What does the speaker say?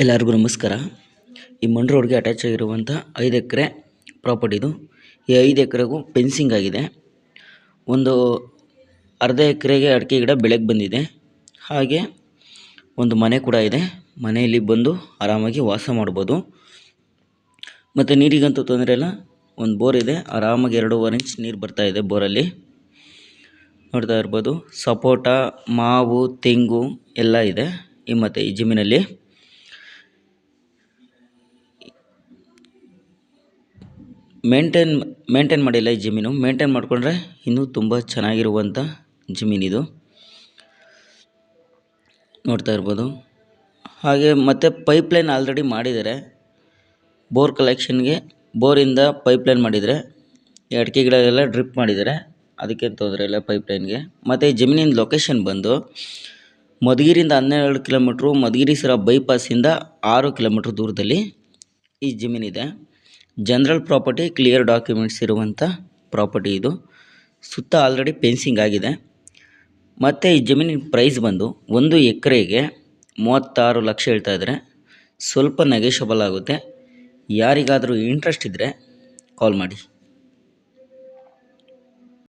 ಎಲ್ಲರಿಗೂ ನಮಸ್ಕಾರ. ಈ ಮಂಡ್ರ ರೋಡ್ಗೆ ಅಟ್ಯಾಚ್ ಆಗಿರುವಂಥ ಐದು ಎಕರೆ ಪ್ರಾಪರ್ಟಿದು ಈ ಐದು ಎಕರೆಗೂ ಫೆನ್ಸಿಂಗ್ ಆಗಿದೆ. ಒಂದು ಅರ್ಧ ಎಕರೆಗೆ ಅಡಿಕೆ ಗಿಡ ಬೆಳಗ್ಗೆ ಬಂದಿದೆ. ಹಾಗೆ ಒಂದು ಮನೆ ಕೂಡ ಇದೆ. ಮನೆಯಲ್ಲಿ ಬಂದು ಆರಾಮಾಗಿ ವಾಸ ಮಾಡ್ಬೋದು. ಮತ್ತು ನೀರಿಗಂತೂ ತೊಂದರೆ ಇಲ್ಲ. ಒಂದು ಬೋರ್ ಇದೆ. ಆರಾಮಾಗಿ ಎರಡೂವರೆ ಇಂಚ್ ನೀರು ಬರ್ತಾ ಇದೆ ಬೋರಲ್ಲಿ. ನೋಡ್ತಾ ಇರ್ಬೋದು. ಸಪೋಟ, ಮಾವು, ತೆಂಗು ಎಲ್ಲ ಇದೆ ಈ ಮತ್ತು ಈ ಜಮೀನಲ್ಲಿ. ಮೇಂಟೈನ್ ಮೇಂಟೈನ್ ಮಾಡಿಲ್ಲ ಈ ಜಮೀನು. ಮೇಂಟೈನ್ ಮಾಡಿಕೊಂಡ್ರೆ ಇನ್ನೂ ತುಂಬ ಚೆನ್ನಾಗಿರುವಂಥ ಜಮೀನಿದು. ನೋಡ್ತಾ ಇರ್ಬೋದು. ಹಾಗೆ ಮತ್ತು ಪೈಪ್ಲೈನ್ ಆಲ್ರೆಡಿ ಮಾಡಿದ್ದಾರೆ. ಬೋರ್ ಕಲೆಕ್ಷನ್ಗೆ ಬೋರಿಂದ ಪೈಪ್ಲೈನ್ ಮಾಡಿದರೆ ಈ ಡ್ರಿಪ್ ಮಾಡಿದ್ದಾರೆ. ಅದಕ್ಕೆ ತೊಂದರೆ ಇಲ್ಲ ಪೈಪ್ಲೈನ್ಗೆ. ಮತ್ತು ಈ ಜಮೀನಿನ ಲೊಕೇಶನ್ ಬಂದು ಮಧುಗಿರಿಂದ ಹನ್ನೆರಡು ಕಿಲೋಮೀಟ್ರು ಮಧುಗಿರಿ ಸರ ಬೈಪಾಸಿಂದ ಆರು ಕಿಲೋಮೀಟ್ರ್ ದೂರದಲ್ಲಿ ಈ ಜಮೀನಿದೆ. ಜನರಲ್ ಪ್ರಾಪರ್ಟಿ ಕ್ಲಿಯರ್ ಡಾಕ್ಯುಮೆಂಟ್ಸ್ ಇರುವಂಥ ಪ್ರಾಪರ್ಟಿ ಇದು. ಸುತ್ತ ಆಲ್ರೆಡಿ ಪೆನ್ಸಿಂಗ್ ಆಗಿದೆ. ಮತ್ತು ಈ ಜಮೀನಿನ ಪ್ರೈಸ್ ಬಂದು ಒಂದು ಎಕರೆಗೆ ಮೂವತ್ತಾರು ಲಕ್ಷ ಹೇಳ್ತಾ ಇದ್ದಾರೆ ಸ್ವಲ್ಪ ನೆಗೆಷಬಲ್ ಆಗುತ್ತೆ. ಯಾರಿಗಾದರೂ ಇಂಟ್ರೆಸ್ಟ್ ಇದ್ದರೆ ಕಾಲ್ ಮಾಡಿ.